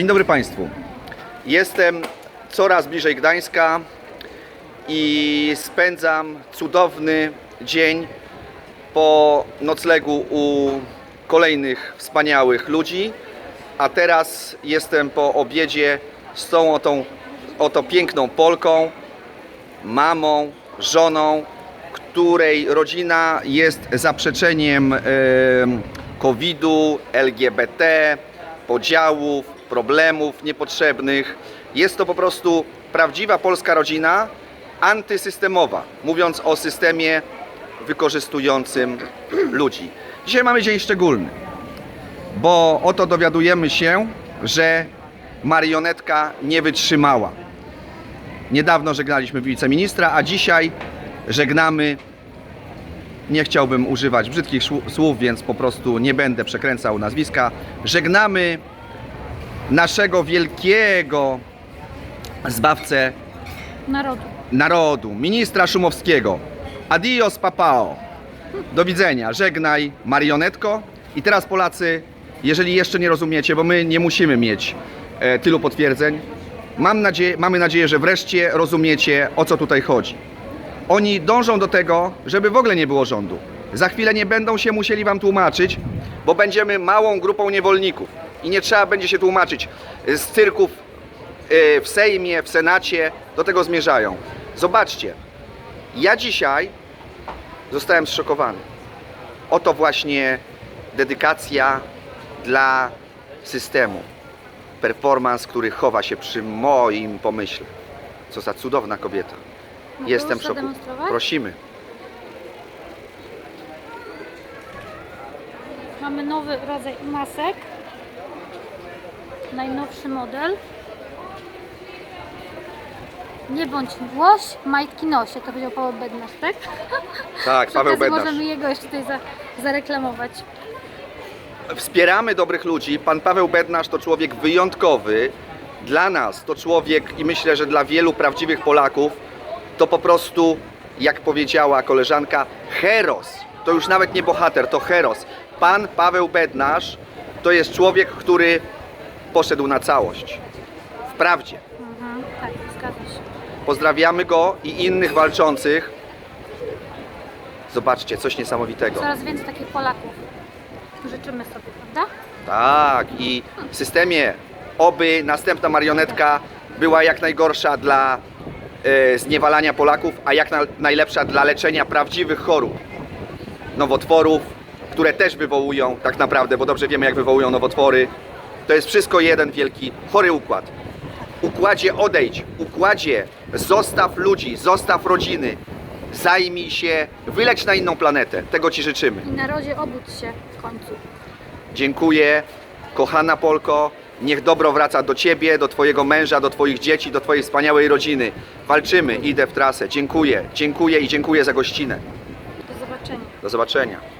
Dzień dobry Państwu. Jestem coraz bliżej Gdańska i spędzam cudowny dzień po noclegu u kolejnych wspaniałych ludzi. A teraz jestem po obiedzie z tą oto, oto piękną Polką, mamą, żoną, której rodzina jest zaprzeczeniem em, COVID-u, LGBT, podziałów, problemów niepotrzebnych. Jest to po prostu prawdziwa polska rodzina antysystemowa, mówiąc o systemie wykorzystującym ludzi. Dzisiaj mamy dzień szczególny, bo oto dowiadujemy się, że marionetka nie wytrzymała. Niedawno żegnaliśmy wiceministra, a dzisiaj żegnamy. Nie chciałbym używać brzydkich słów, więc po prostu nie będę przekręcał nazwiska. Żegnamy naszego wielkiego zbawcę Narodu. narodu, ministra Szumowskiego. Adios papao. Do widzenia. Żegnaj marionetko. I teraz Polacy, jeżeli jeszcze nie rozumiecie, bo my nie musimy mieć e, tylu potwierdzeń, mam nadzieję, mamy nadzieję, że wreszcie rozumiecie o co tutaj chodzi. Oni dążą do tego, żeby w ogóle nie było rządu. Za chwilę nie będą się musieli wam tłumaczyć, bo będziemy małą grupą niewolników. I nie trzeba będzie się tłumaczyć z cyrków y, w Sejmie, w Senacie, do tego zmierzają. Zobaczcie, ja dzisiaj zostałem zszokowany. Oto właśnie dedykacja dla systemu. Performance, który chowa się przy moim pomyśle. Co za cudowna kobieta. Mogę Jestem w szoku. Prosimy. Mamy nowy rodzaj masek. Najnowszy model. Nie bądź łoś, majtki nosie. To powiedział Paweł Bednarz, tak? Tak, Paweł Bednarz. możemy jego jeszcze tutaj za, zareklamować. Wspieramy dobrych ludzi. Pan Paweł Bednarz to człowiek wyjątkowy. Dla nas to człowiek i myślę, że dla wielu prawdziwych Polaków to po prostu, jak powiedziała koleżanka, heros. To już nawet nie bohater, to heros. Pan Paweł Bednarz to jest człowiek, który poszedł na całość. Wprawdzie. Mhm, tak, zgadza się. Pozdrawiamy go i innych walczących. Zobaczcie, coś niesamowitego. Coraz więcej takich Polaków. Życzymy sobie, prawda? Tak, i w systemie oby następna marionetka była jak najgorsza dla e, zniewalania Polaków, a jak na, najlepsza dla leczenia prawdziwych chorób. Nowotworów, które też wywołują tak naprawdę, bo dobrze wiemy jak wywołują nowotwory. To jest wszystko jeden wielki chory układ. Układzie odejdź, układzie zostaw ludzi, zostaw rodziny, zajmij się, wyleć na inną planetę. Tego Ci życzymy. I narodzie obudź się w końcu. Dziękuję, kochana Polko. Niech dobro wraca do Ciebie, do Twojego męża, do Twoich dzieci, do Twojej wspaniałej rodziny. Walczymy, idę w trasę. Dziękuję, dziękuję i dziękuję za gościnę. Do zobaczenia. Do zobaczenia.